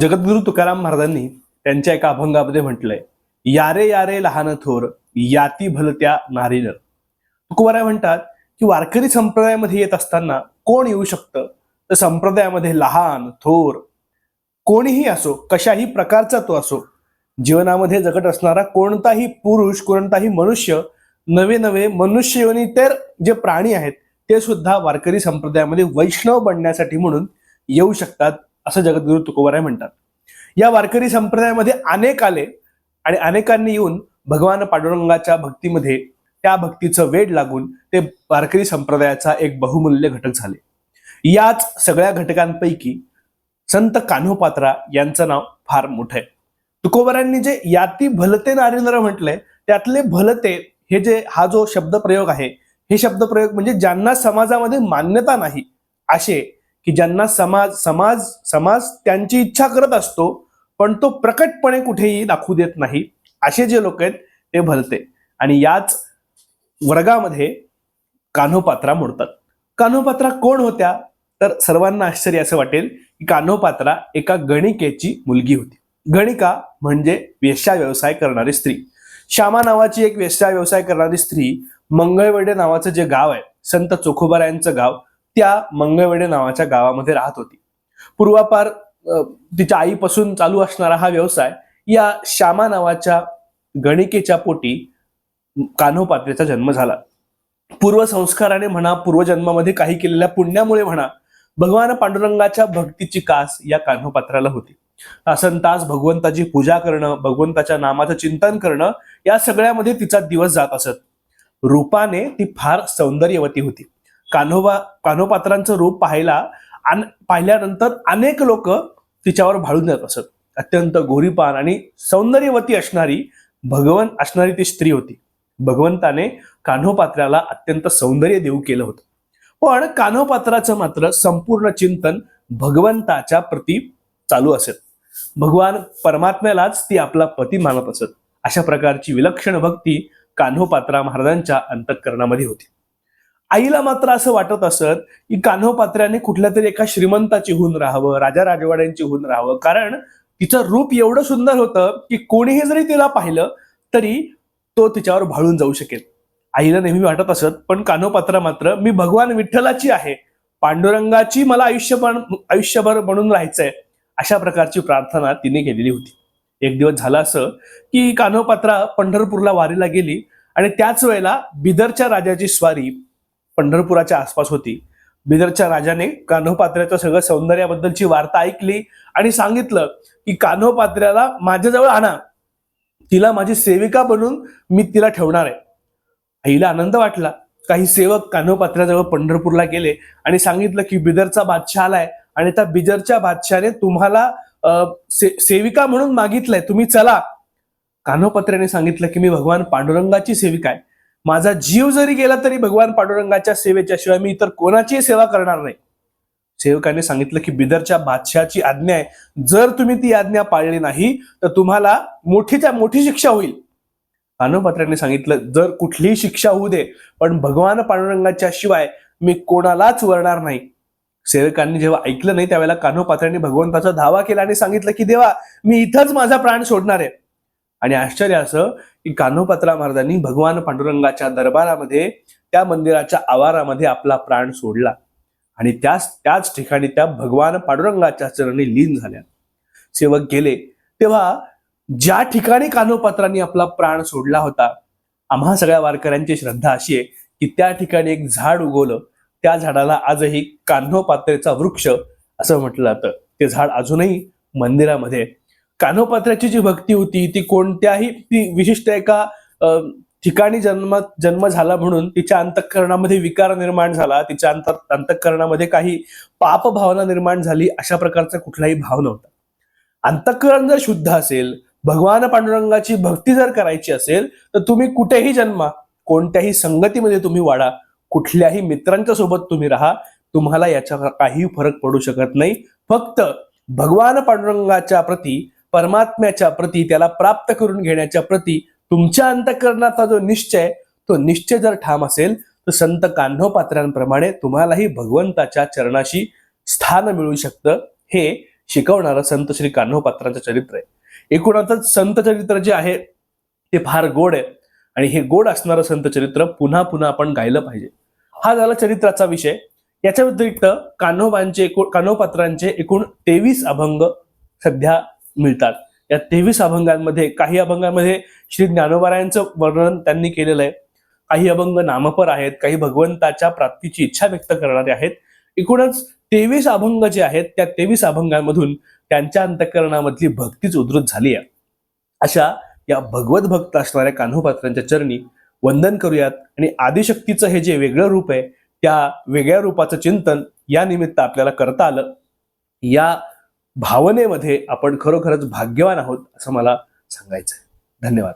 जगद्गुरु तुकाराम महाराजांनी त्यांच्या एका अभंगामध्ये म्हटलंय यारे यारे लहान थोर याती भलत्या नारीनर. तुकोबाराय म्हणतात की वारकरी संप्रदायामध्ये येत असताना कोण येऊ शकतं? तर संप्रदायामध्ये लहान थोर कोणीही असो कशाही प्रकारचा तो असो जीवनामध्ये जगत असणारा कोणताही पुरुष कोणताही मनुष्य नवे नवे मनुष्य तर जे प्राणी आहेत ते सुद्धा वारकरी संप्रदायामध्ये वैष्णव बनण्यासाठी म्हणून येऊ शकतात. असं जगद्गुरु तुकोबाराय म्हणतात. या वारकरी संप्रदायामध्ये अनेक आले आणि अनेकांनी येऊन भगवान पांडुरंगाच्या भक्तीमध्ये त्या भक्तीचं वेड लागून ते वारकरी संप्रदायाचा एक बहुमूल्य घटक झाले. याच सगळ्या घटकांपैकी संत कान्होपात्रा यांचं नाव फार मोठं आहे. तुकोबारांनी जे याती भलते नारेंद्र म्हटलंय त्यातले भलते हे जे हा जो शब्दप्रयोग आहे हे शब्दप्रयोग म्हणजे ज्यांना समाजामध्ये मान्यता नाही असे की ज्यांना समाज समाज समाज त्यांची इच्छा करत असतो पण तो प्रकटपणे कुठेही दाखवू देत नाही. असे जे लोक आहेत ते भलते. आणि याच वर्गामध्ये कान्होपात्रा मोडतात. कान्होपात्रा कोण होत्या? तर सर्वांना आश्चर्य असं वाटेल की कान्होपात्रा एका गणिकेची मुलगी होती. गणिका म्हणजे वेश्या व्यवसाय करणारी स्त्री. श्यामा नावाची एक वेश्या व्यवसाय करणारी स्त्री मंगळवेडे नावाचं जे गाव आहे संत चोखोबारायांचं गाव त्या मंगळवेडे नावाच्या गावामध्ये राहत होती. पूर्वापार तिच्या आईपासून चालू असणारा हा व्यवसाय या श्यामा नावाच्या गणिकेच्या पोटी कान्होपात्रेचा जन्म झाला. पूर्वसंस्काराने म्हणा पूर्वजन्मामध्ये काही केलेल्या पुण्यामुळे म्हणा भगवान पांडुरंगाच्या भक्तीची कास या कान्होपात्राला होती. तासन तास भगवंताची पूजा करणं भगवंताच्या नामाचं चिंतन करणं या सगळ्यामध्ये तिचा दिवस जात असत. रूपाने ती फार सौंदर्यवती होती. कान्होबा कान्होपात्रांचं रूप पाहायला अन पाहिल्यानंतर अनेक लोक तिच्यावर भाळून जात असत. अत्यंत गोरीपान आणि सौंदर्यवती असणारी भगवन असणारी ती स्त्री होती. भगवंताने कान्होपात्राला अत्यंत सौंदर्य देऊ केलं होतं. पण कान्होपात्राचं मात्र संपूर्ण चिंतन भगवंताच्या प्रती चालू असेल. भगवान परमात्म्यालाच ती आपला पती मानत असत. अशा प्रकारची विलक्षण भक्ती कान्होपात्रा महाराजांच्या अंतःकरणामध्ये होती. आईला मात्र असं वाटत असत की कान्होपात्र्याने कुठल्या तरी एका श्रीमंताची होऊन राहावं राजा राजवाड्यांची होऊन राहावं. कारण तिचं रूप एवढं सुंदर होतं की कोणीही जरी तिला पाहिलं तरी तो तिच्यावर भाळून जाऊ शकेल. आईला नेहमी वाटत असत पण कान्होपात्रा मात्र मी भगवान विठ्ठलाची आहे. पांडुरंगाची मला आयुष्यभर आयुष्यभर बनून राहायचंय. अशा प्रकारची प्रार्थना तिने केलेली होती. एक दिवस झालं असं की कान्होपात्रा पंढरपूरला वारीला गेली आणि त्याच वेळेला बिदरच्या राजाची स्वारी पंढरपुराच्या आसपास होती. बिदरच्या राजाने कान्होपात्र्याच्या सगळं सौंदर्याबद्दलची वार्ता ऐकली आणि सांगितलं की कान्होपात्र्याला माझ्याजवळ आणा. तिला माझी सेविका बनून मी तिला ठेवणार आहे. आईला आनंद वाटला. काही सेवक कान्होपात्र्याजवळ पंढरपूरला गेले आणि सांगितलं की बिदरचा बादशाह आलाय आणि त्या बिदरच्या बादशाने तुम्हाला से- सेविका म्हणून मागितलंय. तुम्ही चला. कान्होपात्र्याने सांगितलं की मी भगवान पांडुरंगाची सेविका आहे. माझा जीव जरी गेला तरी भगवान पांडुरंगाच्या सेवेच्या शिवाय मी इतर कोणाचीही सेवा करणार नाही. सेवकाने सांगितलं की बिदरच्या बादशहाची आज्ञा आहे. जर तुम्ही ती आज्ञा पाळली नाही तर तुम्हाला मोठीच्या मोठी शिक्षा होईल. कान्होपात्र्याने सांगितलं जर कुठलीही शिक्षा होऊ दे पण भगवान पांडुरंगाच्या शिवाय मी कोणालाच वरणार नाही. सेवकांनी जेव्हा ऐकलं नाही त्यावेळेला कान्होपात्र्यांनी भगवंताचा धावा केला आणि सांगितलं की देवा मी इथंच माझा प्राण सोडणार आहे. आणि आश्चर्य असं की कान्होपात्रा महाराजांनी भगवान पांडुरंगाच्या दरबारामध्ये त्या मंदिराच्या आवारामध्ये आपला प्राण सोडला. आणि त्याच त्याच ठिकाणी त्या भगवान पांडुरंगाच्या चरणी लीन झाल्या. सेवक गेले. तेव्हा ज्या ठिकाणी कान्होपात्रांनी आपला प्राण सोडला होता आम्हा सगळ्या वारकऱ्यांची श्रद्धा अशी आहे की त्या ठिकाणी एक झाड उगवलं. त्या झाडाला आजही कान्होपात्रेचा वृक्ष असं म्हटलं जातं. ते झाड अजूनही मंदिरामध्ये कान्होपात्राची जी भक्ती होती ती कोणत्याही ती विशिष्ट एका ठिकाणी जन्म जन्म झाला म्हणून तिच्या अंतःकरणामध्ये विकार निर्माण झाला तिच्या अंत अंतःकरणामध्ये काही पाप भावना निर्माण झाली अशा प्रकारचा कुठलाही भाव नव्हता. अंतःकरण जर शुद्ध असेल भगवान पांडुरंगाची भक्ती जर करायची असेल तर तुम्ही कुठेही जन्मा कोणत्याही संगतीमध्ये तुम्ही वाढा कुठल्याही मित्रांच्या सोबत तुम्ही राहा तुम्हाला याचा काही फरक पडू शकत नाही. फक्त भगवान पांडुरंगाच्या प्रती परमात्म्याच्या प्रती त्याला प्राप्त करून घेण्याच्या प्रती तुमच्या अंतकरणाचा जो निश्चय तो निश्चय जर ठाम असेल तर संत कान्होपात्रांप्रमाणे तुम्हालाही भगवंताच्या चरणाशी स्थान मिळू शकतं. हे शिकवणारं संत श्री कान्होपात्रांचं चरित्र आहे. एकूणातच संत चरित्र जे आहे ते फार गोड आहे. आणि हे गोड असणारं संत चरित्र पुन्हा पुन्हा आपण गायलं पाहिजे. हा झाला चरित्राचा विषय. याच्या व्यतिरिक्त कान्होबांचे एकूण कान्होपात्रांचे एकूण तेवीस अभंग सध्या मिळतात. या तेवीस अभंगांमध्ये काही अभंगांमध्ये श्री ज्ञानोबारायांचं वर्णन त्यांनी केलेलं आहे. काही अभंग नामपर आहेत काही भगवंताच्या प्राप्तीची इच्छा व्यक्त करणारे आहेत. एकूणच तेवीस अभंग जे आहेत त्या तेवीस अभंगांमधून त्यांच्या अंतकरणामधली भक्तीच उद्धृत झाली आहे. अशा या भगवत भक्त असणाऱ्या कान्होपात्रांच्या चरणी वंदन करूयात आणि आदिशक्तीचं हे जे वेगळं रूप आहे त्या वेगळ्या रूपाचं चिंतन या निमित्त आपल्याला करता आलं. या भावनेमध्ये आपण खरोखरच भाग्यवान आहोत असं मला सांगायचं आहे धन्यवाद.